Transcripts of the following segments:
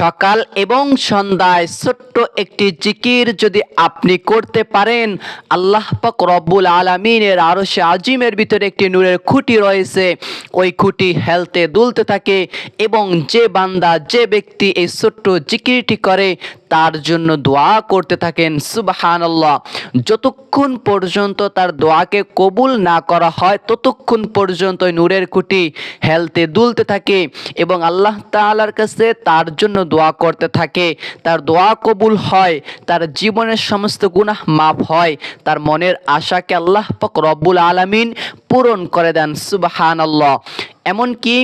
সকাল এবং সন্ধ্যায় ছোট্ট একটি জিকির যদি আপনি করতে পারেন, আল্লাহ পাক রব্বুল আলমিনের আরও সে আজিমের ভিতরে একটি নূরের খুঁটি রয়েছে। ওই খুঁটি হেলতে দুলতে থাকে এবং যে বান্দা, যে ব্যক্তি এই ছোট্ট জিকিরটি করে তার জন্য দোয়া করতে থাকেন সুবাহান আল্লাহ যতক্ষণ পর্যন্ত তার দোয়াকে কবুল না করা হয়, ততক্ষণ পর্যন্ত নূরের খুঁটি হেলতে দুলতে থাকে এবং আল্লাহ তাআলার কাছে তার জন্য দোয়া করতে থাকে। তার দোয়া কবুল হয়, তার জীবনের সমস্ত গুনাহ মাফ হয়, তার মনের আশাকে আল্লাহ পাক রব্বুল আলামিন পূরণ করে দেন সুবাহান আল্লাহ এমনকি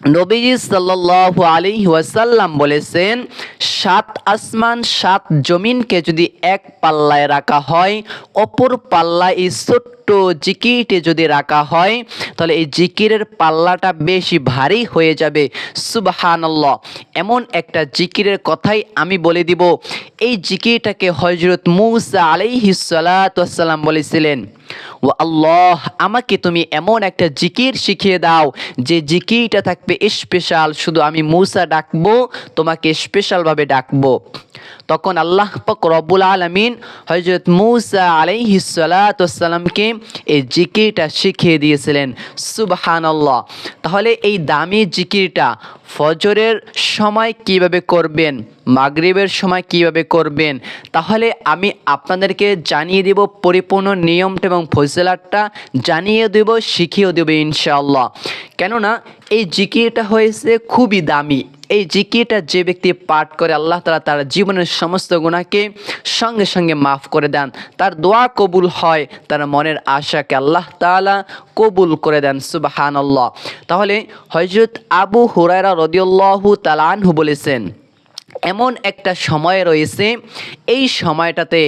নবীজি সাল্লাল্লাহু আলাইহি ওয়াসাল্লাম বলেছেন, সাত আসমান, সাত জমিনকে যদি এক পাল্লায় রাখা হয়, অপর পাল্লায় এই ছোট্ট জিকিরটি যদি রাখা হয়, তাহলে এই জিকিরের পাল্লাটা বেশি ভারী হয়ে যাবে। সুবহানাল্লাহ। এমন একটা জিকিরের কথাই আমি বলে দিব। এই জিকিরটাকে হজরত মুসা আলাইহিস সালাতু ওয়াসসালাম বলেছিলেন। ও আল্লাহ, আমাকে তুমি এমন একটা জিকির শিখিয়ে দাও, যে জিকিরটা থাকবে স্পেশাল শুধু আমি মূসা ডাকবো, তোমাকে স্পেশালভাবে ডাকবো। তখন আল্লাহ পাক রব্বুল আলমিন হজরত মুসা আলাইহি সালাতামকে এই জিকিরটা শিখিয়ে দিয়েছিলেন। সুবহান আল্লাহ তাহলে এই দামি জিকিরটা ফজরের সময় কীভাবে করবেন, মাগরিবের সময় কীভাবে করবেন, তাহলে আমি আপনাদেরকে জানিয়ে দেব পরিপূর্ণ নিয়মটা এবং ফজিলাতটা, জানিয়ে দেব শিখিয়েও দেব ইনশাআল্লাহ। কেননা এই জিকিরটা হয়েছে খুবই দামি। এই জিকিরটা যে ব্যক্তি পাঠ করে, আল্লাহ তালা তার জীবনের সমস্ত গুণাকে সঙ্গে সঙ্গে মাফ করে দেন। তার দোয়া কবুল হয়, তার মনের আশাকে আল্লাহ তালা কবুল করে দেন সুবাহান আল্লাহ তাহলে হজরত আবু হুরায়রা রদিউল্লাহু তালানহু বলেছেন, এমন একটা সময় রয়েছে, এই সময়টাতে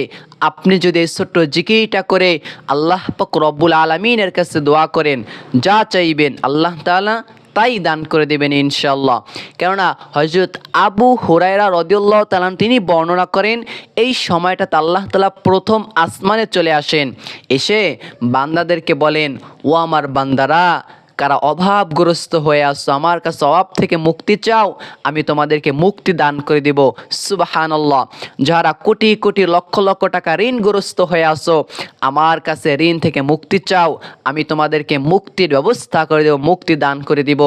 আপনি যদি এই ছোট্ট জিকিরটা করে আল্লাহ পাক রব্বুল আলমিনের কাছে দোয়া করেন, যা চাইবেন, আল্লাহ তাআলা তাই দান করে দেবেন ইনশাল্লাহ কেননা হজরত আবু হুরায়রা রদিউল্লাহ তালাম তিনি বর্ণনা করেন, এই সময়টাতে আল্লাহ তালা প্রথম আসমানে চলে আসেন। এসে বান্দাদেরকে বলেন, ও আমার বান্দারা কারা অভাবগ্রস্ত হয়ে আসছো আমার কাছে অভাব থেকে মুক্তি চাও, আমি তোমাদেরকে মুক্তি দান করে দিব। সুবাহানল্লাহ। যারা কোটি কোটি লক্ষ লক্ষ টাকা ঋণগ্রস্ত হয়ে আসো আমার কাছে ঋণ থেকে মুক্তি চাও, আমি তোমাদেরকে মুক্তির ব্যবস্থা করে দেব, মুক্তি দান করে দিব।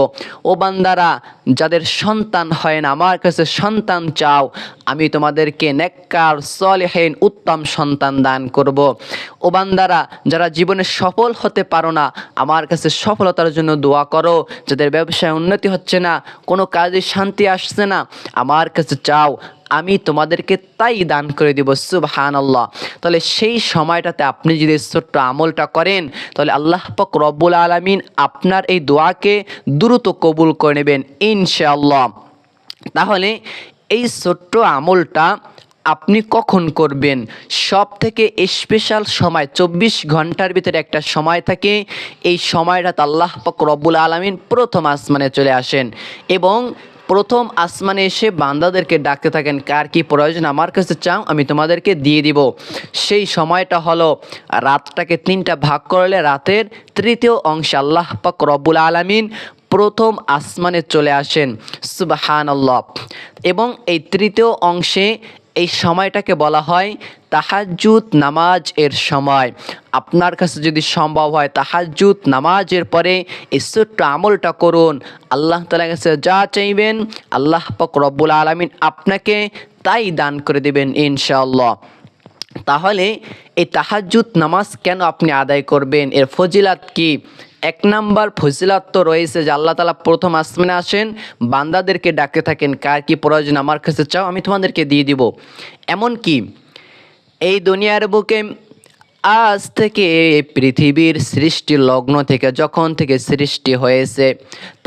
ও বান্দারা, যাদের সন্তান হয় না, আমার কাছে সন্তান চাও, আমি তোমাদেরকে নেককার, সলেহীন, উত্তম সন্তান দান করব। ও বান্দারা, যারা জীবনে সফল হতে পারো না, আমার কাছে সফলতার জন্য দোয়া করো, যাদের ব্যবসায় উন্নতি হচ্ছে না, কোনো কাজে শান্তি আসছে না, আমার কাছে চাও, আমি তোমাদেরকে তাই দান করে দিব সুবহান আল্লাহ তাহলে সেই সময়টাতে আপনি যদি ছোট্ট আমলটা করেন, তাহলে আল্লাহ পাক রব্বুল আলমিন আপনার এই দোয়াকে দ্রুত কবুল করে নেবেন, ইনশাআল্লাহ। তাহলে এই ছোট্ট আমলটা আপনি কখন করবেন? সব থেকে স্পেশাল সময়, চব্বিশ ঘণ্টার ভিতরে একটা সময় থাকে। এই সময়টাতে আল্লাহ পাক রব্বুল আলমিন প্রথম আসমানে চলে আসেন। এবং প্রথম আসমানে এসে বান্দাদেরকে ডাকতে থাকেন, কার কি প্রয়োজন? আমার কাছে চাও, আমি তোমাদেরকে দিয়ে দিব। সেই সময়টা হলো রাতটাকে তিনটা ভাগ করলে রাতের তৃতীয় অংশে আল্লাহ পাক রব্বুল আলমিন প্রথম আসমানে চলে আসেন। সুবাহান এবং এই তৃতীয় অংশে এই সময়টাকে বলা হয় তাহাজুত নামাজ এর সময়। আপনার কাছে যদি সম্ভব হয় তাহাজুত নামাজের পরে এই ছোট্ট আমলটা করুন। আল্লাহ তালার কাছে যা চাইবেন, আল্লাহ পাক রব্বুল আলমিন আপনাকে তাই দান করে দেবেন ইনশাআল্লাহ। তাহলে এই তাহাজুত নামাজ কেন আপনি আদায় করবেন? এর ফজিলাত কি? এক নাম্বার তো রয়েছে যে আল্লাহ তালা প্রথম আসমানে আসেন, বান্দাদেরকে ডাকতে থাকেন, কার কি প্রয়োজন আমার কাছে চাও, আমি তোমাদেরকে দিয়ে দিব। এমন কি এই দুনিয়ার বুকে আজ থেকে পৃথিবীর সৃষ্টি লগ্ন থেকে যখন থেকে সৃষ্টি হয়েছে,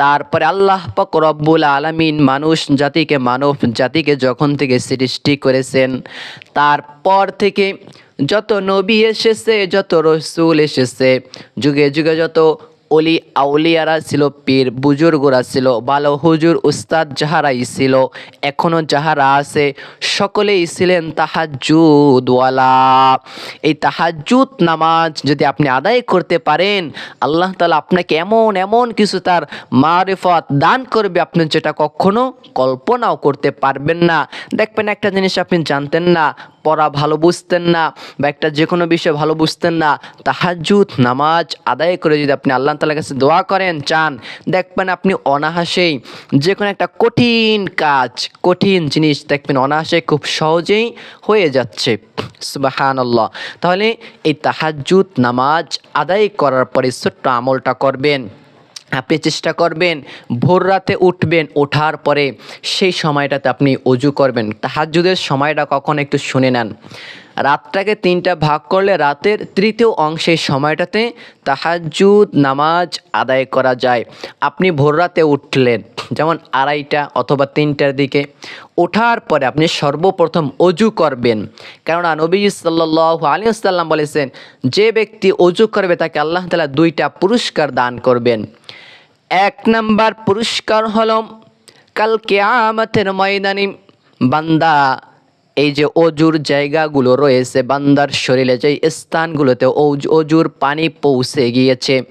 তারপরে আল্লাহ পাক রব্বুল আলমিন মানুষ জাতিকে মানব জাতিকে যখন থেকে সৃষ্টি করেছেন, তারপর থেকে যত নবী এসেছে, যত রসুল এসেছে, যুগে যুগে যত অলি আউলিয়ারা ছিল, পীর বুজুর্গরা ছিল, ভালো হুজুর, উস্তাদ যাহারাই ছিল এখনও যাহারা আছে, সকলেই ছিলেন তাহাজুদওয়ালা এই তাহাজুদ নামাজ যদি আপনি আদায় করতে পারেন, আল্লাহ তালা আপনাকে এমন এমন কিছু তার মারিফত দান করবে, আপনি যেটা কখনো কল্পনাও করতে পারবেন না। দেখবেন একটা জিনিস আপনি জানতেন না পড়া ভালো বুঝতেন না বা একটা যে কোনো বিষয় ভালো বুঝতেন না তাহাজুদ নামাজ আদায় করে যদি আপনি আল্লাহ তালার কাছে দোয়া করেন, চান, দেখবেন আপনি অনাহাসেই যে কোনো একটা কঠিন কাজ, কঠিন জিনিস দেখবেন অনাহাসে খুব সহজেই হয়ে যাচ্ছে। সুবাহান আল্লাহ তাহলে এই তাহাজুদ নামাজ আদায় করার পরে ছোট্ট আমলটা করবেন। আপনি চেষ্টা করবেন, ভোর রাতে উঠবেন, ওঠার পরে সেই সময়টাতে আপনি অজু করবেন। তাহাজুদের সময়টা কখন একটু শুনে নেন। রাতটাকে তিনটা ভাগ করলে রাতের তৃতীয় অংশের সময়টাতে তাহাজুদ নামাজ আদায় করা যায়। আপনি ভোর রাতে উঠলেন, যেমন আড়াইটা অথবা তিনটার দিকে। ওঠার পরে আপনি সর্বপ্রথম অজু করবেন। কেননা নবী সাল্লাহ আলী আসাল্লাম বলেছেন, যে ব্যক্তি অজু করবে তাকে আল্লাহ তালা দুইটা পুরস্কার দান করবেন। এক নাম্বার পুরস্কার হল কালকে কেয়ামতের ময়দানি বান্দা এই যে অজুর জায়গাগুলো রয়েছে বান্দার শরীরে, যে স্থানগুলোতে অজ- অজুর পানি পৌঁছে গিয়েছে,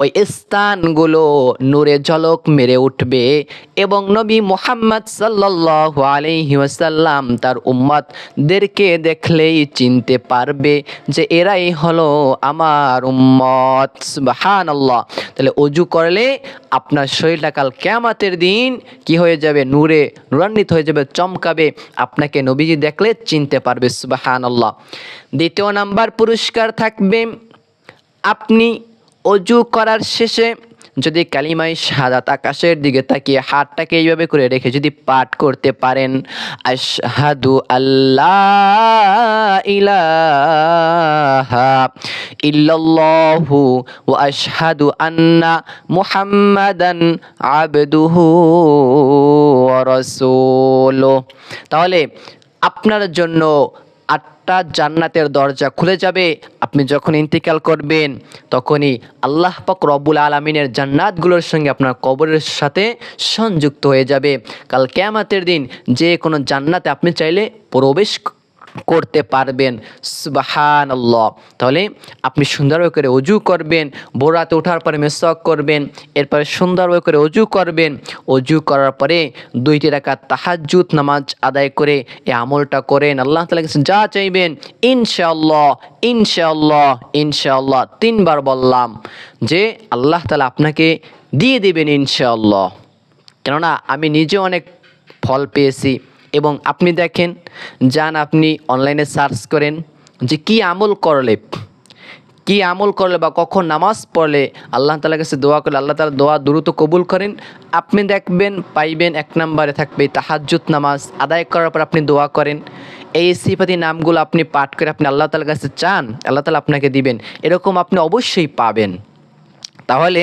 ওই স্থানগুলো নূরে ঝলক মেরে উঠবে এবং নবী মোহাম্মদ সাল্লাহ আলহি ওয়াসাল্লাম তার উম্মতদেরকে দেখলেই চিনতে পারবে যে এরাই হলো আমার উম্মত। সুবাহান আল্লাহ তাহলে অজু করলে আপনার শরীরটা কাল কেয়ামাতের দিন কি হয়ে যাবে? নূরে নূরান্বিত হয়ে যাবে, চমকাবে। আপনাকে নবীজি দেখলে চিনতে পারবে সুবাহান আল্লাহ দ্বিতীয় নাম্বার পুরস্কার থাকবে, আপনি অজু করার শেষে যদি কালিমাই সাদাত আকাশের দিকে তাকিয়ে হাতটাকে এইভাবে করে রেখে যদি পাঠ করতে পারেন, আশহাদু আল্লাহ ইলাহা ইল্লাল্লাহু ওয়া আশহাদু আন্না মুহাম্মাদান আবদুহু ওয়া রাসূলুহু। তাহলে আপনার জন্য আটটা জান্নাতের দরজা খুলে যাবে। আপনি যখন ইন্তিকাল করবেন, তখনই আল্লাহ পাক রব্বুল আলমিনের জান্নাতগুলোর সঙ্গে আপনার কবরের সাথে সংযুক্ত হয়ে যাবে। কাল কেয়ামাতের দিন যে কোনো জান্নাতে আপনি চাইলে প্রবেশ করতে পারবেন। সুবাহান আল্লাহ তাহলে আপনি সুন্দরভাবে করে অজু করবেন ভোরাতে ওঠার পরে মেসক করবেন, এরপরে সুন্দরভাবে করে অজু করবেন। অজু করার পরে দুইটি রাখা তাহাজুত নামাজ আদায় করে এই আমলটা করেন। আল্লাহ তালা কাছে যা চাইবেন, ইনশাআল্লাহ ইনশাআল্লাহ ইনশাআল্লাহ। তিনবার বললাম যে আল্লাহ তালা আপনাকে দিয়ে দেবেন ইনশাআল্লাহ। কেননা আমি নিজে অনেক ফল পেয়েছি। এবং আপনি দেখেন, যান আপনি অনলাইনে সার্চ করেন যে কি আমল করলে, কি আমল করলে বা কখন নামাজ পড়লে আল্লাহ তালার কাছে দোয়া করলে, আল্লাহ তালা দোয়া দ্রুত কবুল করেন। আপনি দেখবেন, পাইবেন, এক নম্বরে থাকবে তাহাজ্জুদ নামাজ। আদায় করার পর আপনি দোয়া করেন। এই সিফাতি নামগুলো আপনি পাঠ করে আপনি আল্লাহ তালার কাছে চান, আল্লাহ তালা আপনাকে দিবেন। এরকম আপনি অবশ্যই পাবেন। তাহলে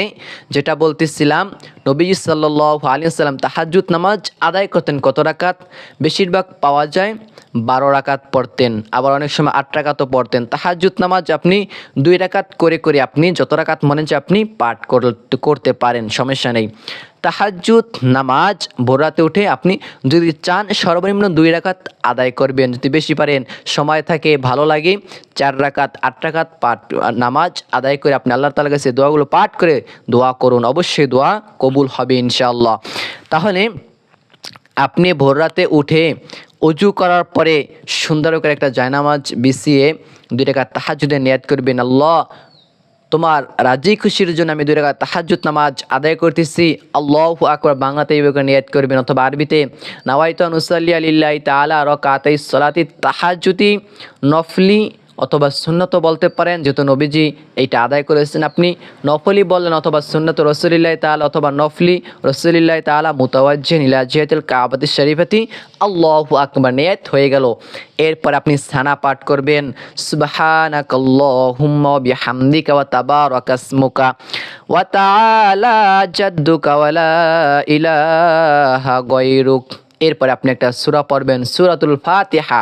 যেটা বলতেছিলাম নবীজি সাল্লাহ আলী সাল্লাম তাহাজুদ নামাজ আদায় করতেন কত রাকাত? বেশিরভাগ পাওয়া যায় বারো রাকাত পড়তেন, আবার অনেক সময় আট রাকাতও পড়তেন। তাহাজুদ নামাজ আপনি দুই রাকাত করে করে আপনি যত রাকাত মনে যে আপনি পাঠ করতে পারেন, সমস্যা নেই। তাহাজুদ নামাজ ভোরাতে উঠে আপনি যদি চান সর্বনিম্ন দুই রাকাত আদায় করবেন, যদি বেশি পারেন, সময় থাকে, ভালো লাগে, চার রাকাত, আট রাকাত পাঠ, নামাজ আদায় করে আপনি আল্লাহ তালার কাছে দোয়াগুলো পাঠ করে দোয়া করুন। অবশ্যই দোয়া কবুল হবে ইনশাআল্লাহ। তাহলে আপনি ভোর রাতে উঠে অজু করার পরে সুন্দর করে একটা জায়নামাজ বিছিয়ে দুই টাকা তাহাজুদে নিয়াত করবেন। আল্লাহ তোমার রাজি খুশির জন্য আমি দুই টাকা তাহাজুত নামাজ আদায় করতেছি। আল্লাহ আকবর, বাংলাতে নিয়াত করবেন। অথবা আরবিতে, নাওয়াইত নুসাল্লি আলিল্লাহ তালা রকাত সলাতি তাহাজুতি নফলি অথবা সুন্নত বলতে পারেন, যেহেতু নবীজি এইটা আদায় করেছেন। আপনি নফলি বললেন অথবা সুন্নত রসুলিল্লাহ তাল অথবা নফলি রসুলিল্লাহ তালা মুতাওয়াজ্জেন ইলা জিয়াতুল কাবাতি শরীফাতি, আল্লাহু আকবার, নিয়ত হয়ে গেল। এরপর আপনি সানা পাঠ করবেন, সুবহানাকাল্লাহুম্মা বিহামদিকা ওয়া তাবারাকা ইসমুকা ওয়া তাআলা জাদ্দুকা ওয়া লা ইলাহা গায়রুক। এরপর আপনি একটা সূরা পড়বেন, সূরাতুল ফাতিহা।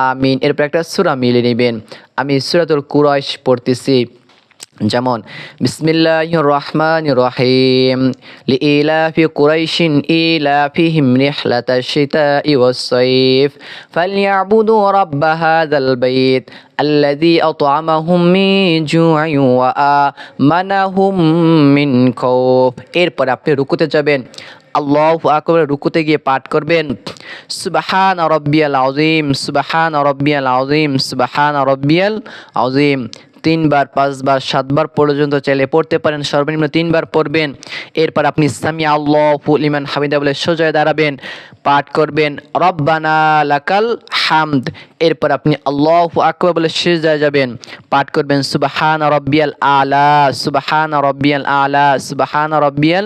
আমিন এরপর একটা সুরা মিলে নেবেন আমি সুরাতুল কুরাইশ পড়তেছি যেমন বিসমিল্লাহ রহমান রহিম لإيلاف قريش إيلافهم رحلة الشتاء والصيف فليعبدوا رب هذا البيت الذي أطعمهم من جوع وآمنهم من خوف এরপর আপনি রুকুতে যাবেন আল্লাহ আকবর রুকুতে গিয়ে পাঠ করবেন। সুবাহান রব্বিয়াল আউজিম সুবাহান রব্বিয়াল আউজিম সুবাহান রব্বিয়াল আউজিম তিনবার, পাঁচবার, সাতবার পর্যন্ত চাইলে পড়তে পারেন। সর্বনিম্ন তিনবার পড়বেন। এরপর আপনি সামি আল্লাহ ইমান হামিদা বলে সোজায় দাঁড়াবেন, পাঠ করবেন, রব্বানা লাকাল হামদ। এরপর আপনি আল্লাহ আকবর বলে সিজদায় যাবেন, পাঠ করবেন, সুবাহান রব্বিয়াল আলা, সুবাহান রব্বিয়াল আলা, সুবাহান রব্বিয়াল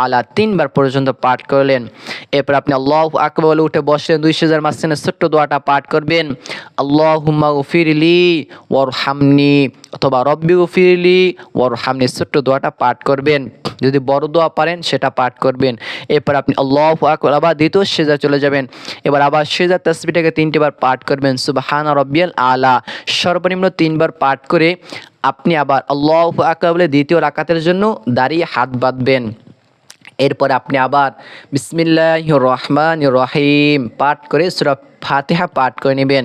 আলা। তিনবার পর্যন্ত পাঠ করলেন। এরপর আপনি আল্লাহ আকবর বলে উঠে বসলেন, দুই সেজার মাঝখানে ছোট্ট দোয়াটা পাঠ করবেন। আল্লাহ ফিরলি ওর হামনি অথবা রব্বি ফিরলি ওর হামনি ছোট্ট দোয়াটা পাঠ করবেন। যদি বড় দোয়া পারেন, সেটা পাঠ করবেন। এরপর আপনি আল্লাহ আকবর, আবার দ্বিতীয় সেজা চলে যাবেন। এবার আবার সেজার তসবিটাকে তিনটিবার পাঠ করবেন। সুবাহান রব্বিয়াল আলা। সর্বনিম্ন তিনবার পাঠ করে আপনি আবার আল্লাহ আকবর বলে দ্বিতীয় রাকাতের জন্য দাঁড়িয়ে হাত বাঁধবেন। এরপর আপনি আবার বিসমিল্লাহ রহমান রহিম পাঠ করে সুরা ফাতেহা পাঠ করে নেবেন।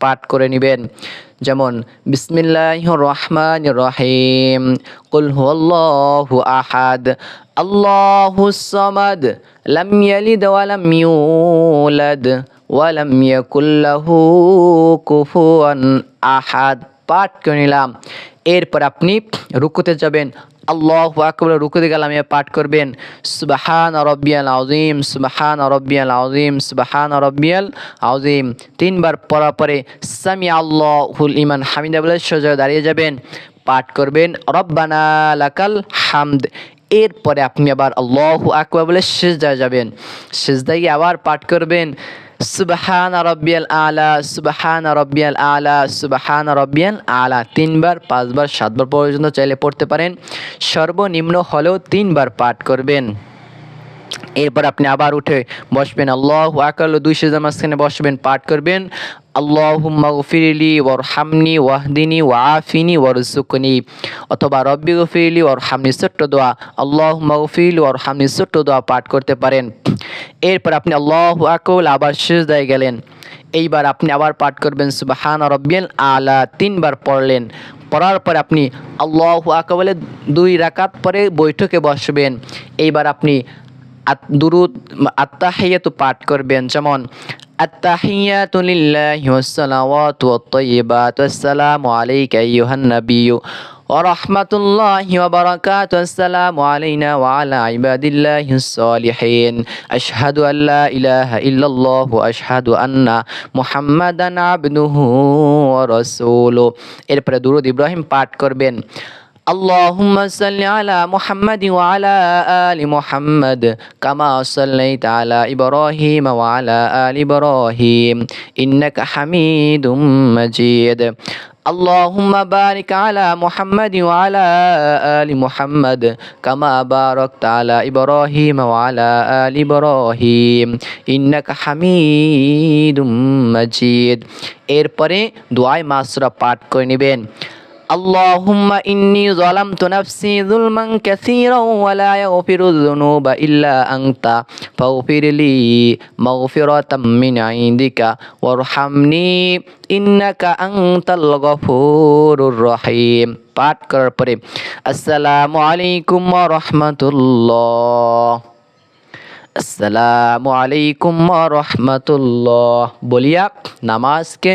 পাঠ করে নেবেন। যেমন বিসমিল্লাহ রহমান রহিম। কুল হুয়াল্লাহু আহাদ। আল্লাহু সামাদ। লাম ইয়ালিদ ওয়া লাম ইউলাদ। ওয়া লাম ইয়াকুল লাহু কুফুয়ান আহাদ। পাঠ করে নিলাম। এরপর আপনি রুকুতে যাবেন। আল্লাহ আকবর, রুকুতে গেলাম পাঠ করবেন, সুবাহান রব্বিয়াল আউজিম সুবাহান রব্বিয়াল আউজিম সুবাহান রব্বিয়াল আউজিম তিনবার পড়ার পরে সামি আল্লাহুল ইমান হামিদা বলে সোজা দাঁড়িয়ে যাবেন, পাঠ করবেন, রব্বানা লাকাল হামদ। এরপরে আপনি আবার আল্লাহ আকবর বলে সেজদায় যাবেন। সেজদায় গিয়ে আবার পাঠ করবেন সুবাহান রব্বিয়াল আলা, সুবাহান রব্বিয়াল আলা, সুবাহান রব্বিয়াল আলা। তিনবার, পাঁচবার, সাতবার পর্যন্ত চাইলে পড়তে পারেন। সর্বনিম্ন হলেও তিনবার পাঠ করবেন। এরপর আপনি আবার উঠে বসবেন। আল্লাহ আকাল দুই সেজার মাঝখানে বসবেন, পাঠ করবেন। আল্লাহুম্মা গফিরলি ওর হামনি ওয়াহদিনী ওয়াফিনি ওয়ারজুকনি অথবা রব্বি গফিরলি ওর হামনি ছোট্ট দোয়া। আল্লাহুম্মা গফিরলি ওর হামনি ছোট্ট দোয়া পাঠ করতে পারেন। এরপর আপনি আল্লাহ আকল আবার শেষ সেজদায় গেলেন। এইবার আপনি আবার পাঠ করবেন, সুবাহান রব্বিয়াল আলা, তিনবার পড়লেন। পড়ার পর আপনি আল্লাহ আকবলে দুই রাকাত পরে বৈঠকে বসবেন। এইবার আপনি দুরুদ আত্মাহিয়াত পাঠ করবেন যেমন التحيات لله والصلوات والطيبات والسلام عليك أيها النبي ورحمة الله وبركاته السلام علينا وعلى عباد الله الصالحين أشهد أن لا إله إلا الله وأشهد أن محمدا عبده ورسوله এরপরে দুরুদ ইব্রাহিম পাঠ করবেন اللهم صل على محمد وعلى آل محمد كما صليت على إبراهيم وعلى آل إبراهيم إنك حميد مجيد اللهم بارك على محمد وعلى آل محمد كما باركت على إبراهيم وعلى آل إبراهيم إنك حميد مجيد এরপরে দোয়ায় মাসরা পাঠ করে নেবেন اللهم إني ظلمت نفسي ظلما كثيرا ولا يغفر الذنوب إلا أنت فاغفر لي مغفرة من عندك وارحمني إنك أنت الغفور الرحيم পাঠ করার পরে আসসালামু আলাইকুম ওয়া রাহমাতুল্লাহ আসসালামু আলাইকুম রহমতুল্লাহ বলিয়া নামাজকে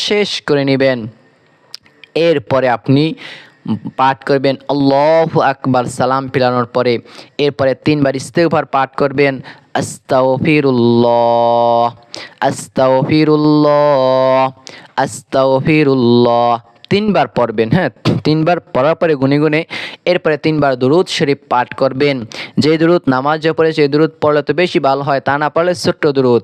শেষ করে নেবেন এরপরে আপনি পাঠ করবেন, আল্লাহ আকবার, সালাম ফিরানোর পরে, এরপরে তিনবার ইস্তেগফার পাঠ করবেন, আস্তাগফিরুল্লাহ আস্তাগফিরুল্লাহ আস্তাগফিরুল্লাহ। তিনবার পড়বেন হ্যাঁ তিনবার পড়ার পরে গুনে গুনে এরপরে তিনবার দুরুদ শরীফ পাঠ করবেন। যে দুরুদ নামাজে পড়ে সেই দুরুদ পড়লে তো বেশি ভালো হয়, তা না পড়লে ছোট্ট দুরুদ।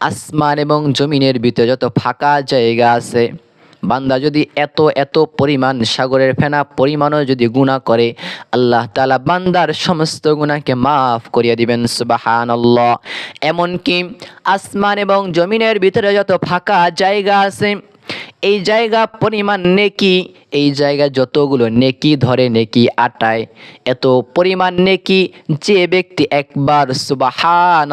আসমান এবং জমিনের ভিতরে যত ফাঁকা জায়গা আছে, বান্দা যদি এত এত পরিমাণ সাগরের ফেনা পরিমাণও যদি গুণা করে, আল্লাহ তালা বান্দার সমস্ত গুণাকে মাফ করিয়া দিবেন সুবাহান এমনকি আসমান এবং জমিনের ভিতরে যত ফাঁকা জায়গা আছে এই জায়গা পরিমাণ নেকি, এই জায়গায় যতগুলো নেকি ধরে নেকি আটায়, এত পরিমাণ নেকি যে ব্যক্তি একবার সুবাহান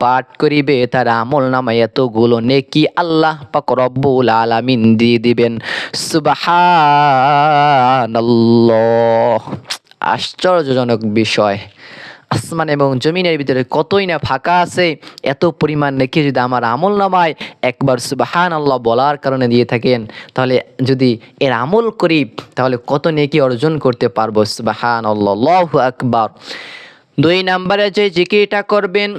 পাঠ করিবে, তার আমল নামে এতগুলো নেকি আল্লাহ পাক রব্বুল আলামিন দিয়ে দিবেন। সুবাহান আশ্চর্যজনক বিষয়। আসমান এবং জমিনের ভিতরে কতই না ফাঁকা আছে, এত পরিমাণ রেখে যদি আমার আমল নামায় একবার সুবাহান আল্লাহ বলার কারণে দিয়ে থাকেন, তাহলে যদি এর আমল করি, তাহলে কত নেকি অর্জন করতে পারব সুবাহান আল্লাহ আকবর। দুই নাম্বারে যে জিকিরটা করবেন,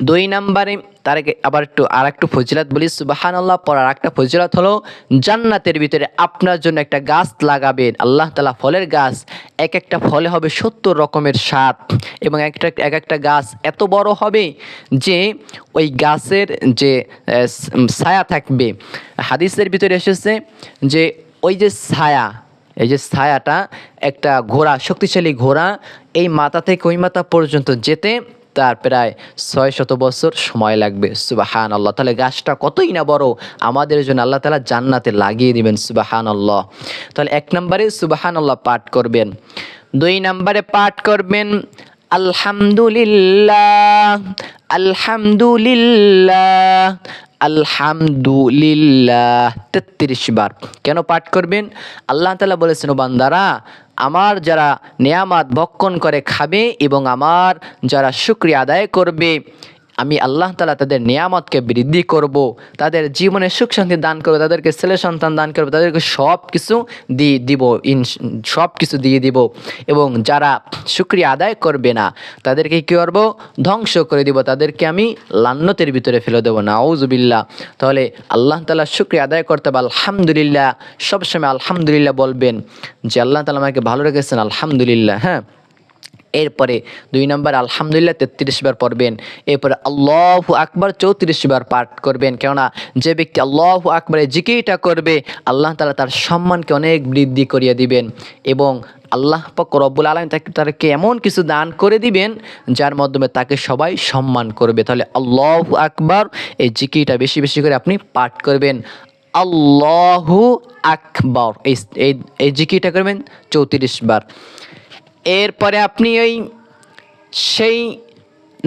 দুই নাম্বারে তার আবার একটু আর একটু ফজিলাত বলি সুবাহান আল্লাহ পড়ার একটা ফজিলাত হলো, জান্নাতের ভিতরে আপনার জন্য একটা গাছ লাগাবেন। আল্লাহ তালা ফলের গাছ, এক একটা ফলে হবে সত্তর রকমের স্বাদ এবং একটা, এক একটা গাছ এত বড় হবে যে ওই গাছের যে ছায়া থাকবে। হাদিসের ভিতরে এসেছে যে ওই যে ছায়া, এই যে ছায়াটা একটা ঘোড়া, শক্তিশালী ঘোড়া, এই মাথা থেকে ওই মাথা পর্যন্ত যেতে তার প্রায় ছয় শত বছর সময় লাগবে। সুবাহান আল্লাহ তাহলে গাছটা কতই না বড়? আমাদের জন্য আল্লাহ তালা জান্নাতে লাগিয়ে দিবেন সুবাহান আল্লাহ তাহলে এক নম্বরে সুবাহান আল্লাহ পাঠ করবেন। দুই নম্বরে পাঠ করবেন, আলহামদুলিল্লাহ আলহামদুলিল্লাহ আলহামদুলিল্লাহ। তেত্রিশ বার। কেন পাঠ করবেন? আল্লাহ তালা বলেছেন বান্দারা আমার যারা নেয়ামাত ভক্ষণ করে খাবে এবং আমার যারা শুক্রিয়া আদায় করবে আমি আল্লাহ তালা তাদের নিয়ামতকে বৃদ্ধি করব, তাদের জীবনে সুখ শান্তি দান করব, তাদেরকে ছেলে সন্তান দান করব, তাদেরকে সব কিছু দিয়ে দিব, ইন সব কিছু দিয়ে দিব। এবং যারা শুক্রিয়া আদায় করবে না, তাদেরকে কী করব? ধ্বংস করে দিব, তাদেরকে আমি লান্নতের ভিতরে ফেলে দেবো না আউজুবিল্লাহ তাহলে আল্লাহ তালা শুক্রিয়া আদায় করতে হবে, আলহামদুলিল্লাহ। সবসময় আলহামদুলিল্লাহ বলবেন যে আল্লাহ তালা আমাকে ভালো রেখেছেন, আলহামদুলিল্লাহ হ্যাঁ। এরপরে দুই নম্বর, আলহামদুলিল্লাহ তেত্রিশ বার পড়বেন। এরপরে আল্লাহ আকবার চৌত্রিশ বার পাঠ করবেন। কেননা যে ব্যক্তি আল্লাহ আকবরের জিকিরটা করবে, আল্লাহ তালা তার সম্মানকে অনেক বৃদ্ধি করিয়ে দিবেন এবং আল্লাহ পাক রব্বুল আলম তাকে তাকে এমন কিছু দান করে দিবেন যার মাধ্যমে তাকে সবাই সম্মান করবে। তাহলে আল্লাহ আকবর এই জিকিরটা বেশি বেশি করে আপনি পাঠ করবেন। আল্লাহু আকবর এই, এই- জিকিরটা করবেন চৌত্রিশ বার। এরপরে আপনি ওই সেই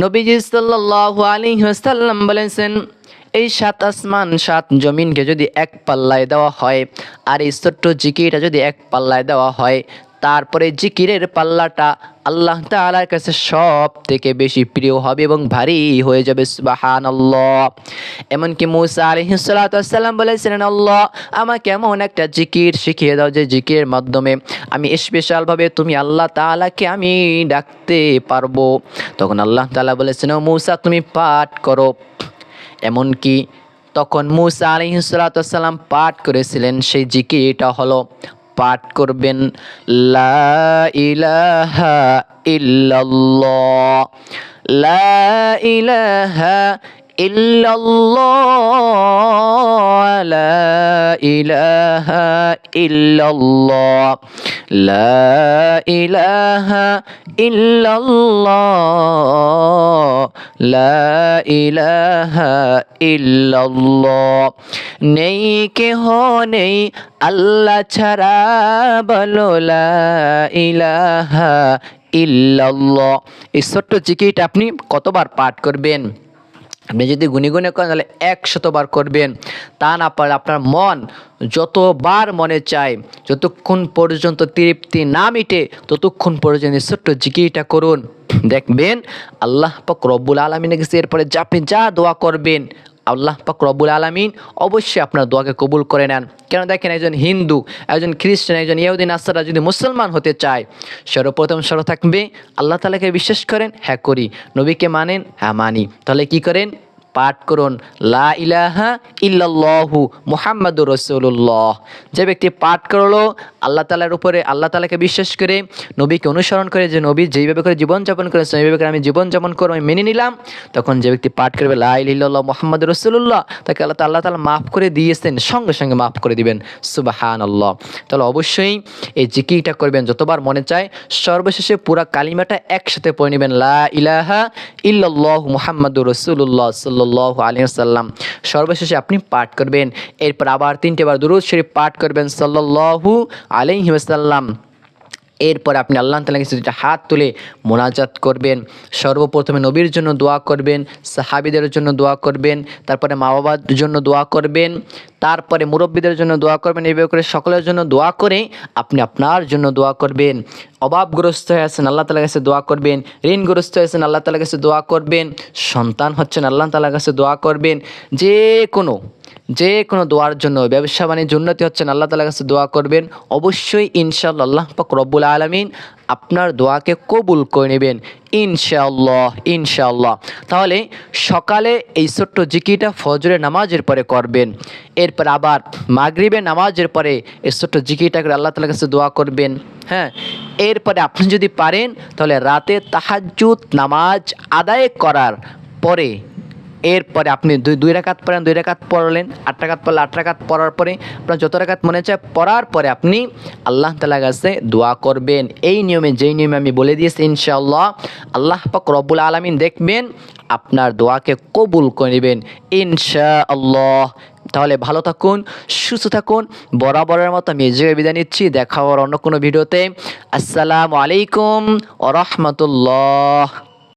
নবীজি সাল্লাল্লাহু আলাইহি ওয়াসাল্লাম বলেছেন, এই সাত আসমান, সাত জমিনকে যদি এক পাল্লায় দেওয়া হয়, আর এই ছোট্ট জিকিটা যদি এক পাল্লায় দেওয়া হয় তারপরে জিকিরের পাল্লাটা আল্লাহ তাআলার কাছে সব থেকে বেশি প্রিয় হবে এবং ভারী হয়ে যাবে সুবাহান এমনকি মুসা আলহিসাল্লাম বলেছিলেন আল্লাহ, আমাকে এমন একটা জিকির শিখিয়ে দাও যে জিকিরের মাধ্যমে আমি স্পেশালভাবে তুমি আল্লাহ তাআলাকে আমি ডাকতে পারব। তখন আল্লাহ তালা বলেছেন, "ও মুসা, তুমি পাঠ করো। এমনকি তখন মুসা আলহিসাল্লাম পাঠ করেছিলেন, সেই জিকিরটা হলো পাঠ করবেন লা ইলাহা ইল্লাল্লাহ লা ইলাহা লা ইলাহা লা ইলাহা লা ইলাহা নেই কেহ নেই আল্লাহ ছাড়া বলো, লা ইলাহা ইল্লাল্লাহ। এই ছোট্ট জিকিরটা আপনি কতবার পাঠ করবেন? আপনি যদি গুনে গুনে করেন, তাহলে একশতবার করবেন। তা না পারলে আপনার মন যতবার মনে চায়, যতক্ষণ পর্যন্ত তৃপ্তি না মিটে, ততক্ষণ পর্যন্ত ছোট্ট জিকিরটা করুন। দেখবেন আল্লাহ পাক রব্বুল আলমিনের কাছে এরপরে আপনি যা দোয়া করবেন আল্লাহ পাক রব্বুল আলমিন অবশ্যই আপনার দোয়াকে কবুল করে নেন। কেন দেখেন একজন হিন্দু, একজন খ্রিস্টান, একজন ইয়াউদ্দিন আসারা যদি মুসলমান হতে চায়, সর্বপ্রথম সর থাকবে, আল্লাহ তালাকে বিশ্বাস করেন হ্যাঁ করি। নবীকে মানেন হ্যাঁ মানি। তাহলে কি করেন? পাঠ করুন, লা ইলাহা ইল্লাল্লাহু মুহাম্মাদুর রসুল্লাহ যে ব্যক্তি পাঠ করল, আল্লাহ তালার উপরে, আল্লাহ তালাকে বিশ্বাস করে, নবীকে অনুসরণ করে, যে নবী যেইভাবে করে জীবনযাপন করেছে, সেইভাবে করে আমি জীবনযাপন করে আমি মেনে নিলাম, তখন যে ব্যক্তি পাঠ করবে, লা ইল্লাল্লাহ মোহাম্মদ রসুল্লাহ তাকে আল্লাহ আল্লাহ তালা মাফ করে দিয়েছেন, সঙ্গে সঙ্গে মাফ করে দিবেন। সুবাহান আল্লাহ তাহলে অবশ্যই এই জিকিরটা করবেন, যতবার মনে চায়, সর্বশেষে পুরা কালিমাটা একসাথে পড়ে নেবেন, লা ইলাহা ইল্লাল্লাহ মুহাম্মাদুর রসুল্লাহ সাল্লাহ আলী সাল্লাম সর্বশেষে আপনি পাঠ করবেন। এরপর আবার তিনটে বার দুরুদ শরীফ পাঠ করবেন সাল্লাহু আলাইহি ওয়াসাল্লাম। এরপর আপনি আল্লাহ তালা কাছে দুটা হাত তুলে মোনাজাত করবেন। সর্বপ্রথমে নবীর জন্য দোয়া করবেন, সাহাবিদের জন্য দোয়া করবেন, তারপরে মা বাবার জন্য দোয়া করবেন, তারপরে মুরব্বীদের জন্য দোয়া করবেন এইভাবে করে সকলের জন্য দোয়া করে আপনি আপনার জন্য দোয়া করবেন। অভাবগ্রস্ত হয়ে আছেন আল্লাহ তালার কাছে দোয়া করবেন, ঋণগ্রস্ত হয়ে হয়েছেন আল্লাহ তালার কাছে দোয়া করবেন, সন্তান হচ্ছেন আল্লাহ তালার কাছে দোয়া করবেন, যে কোনো যে কোনো দোয়ার জন্য, ব্যবসা বাণিজ্য উন্নতি হচ্ছেন আল্লাহ তালার কাছে দোয়া করবেন। অবশ্যই ইনশাআল্লাহ আল্লাহ পাক রব্বুল আলমিন আপনার দোয়াকে কবুল করে নেবেন। ইনশাআল্লাহ ইনশাআল্লাহ। তাহলে সকালে এই ছোট্ট জিকিটা ফজরে নামাজের পরে করবেন। এরপর আবার মাগরিবের নামাজের পরে এই ছোট্ট জিকিটা করে আল্লাহ তালার কাছে দোয়া করবেন। হ্যাঁ এরপরে আপনি যদি পারেন, তাহলে রাতে তাহাজ্জুদ নামাজ আদায় করার পরে এরপরে আপনি দুই দুই রাকাত পড়েন, দুই রাকাত পড়লেন, আট রাকাত পড়লে আট রাকাত পড়ার পরে আপনার যত রাকাত মনে চায় পড়ার পরে আপনি আল্লাহ তালার কাছে দোয়া করবেন। এই নিয়মে, যেই নিয়মে আমি বলে দিয়েছি, ইনশাআল্লাহ, আল্লাহ পাক রব্বুল আলমিন দেখবেন, আপনার দোয়াকে কবুল করে নেবেন, ইনশাআল্লাহ। তাহলে ভালো থাকুন, সুস্থ থাকুন, বরাবরের মতো আমি জায়গায় বিদায় নিচ্ছি, দেখা হওয়ার অন্য কোনো ভিডিওতে। আসসালামু আলাইকুম ও রহমতুল্লাহ।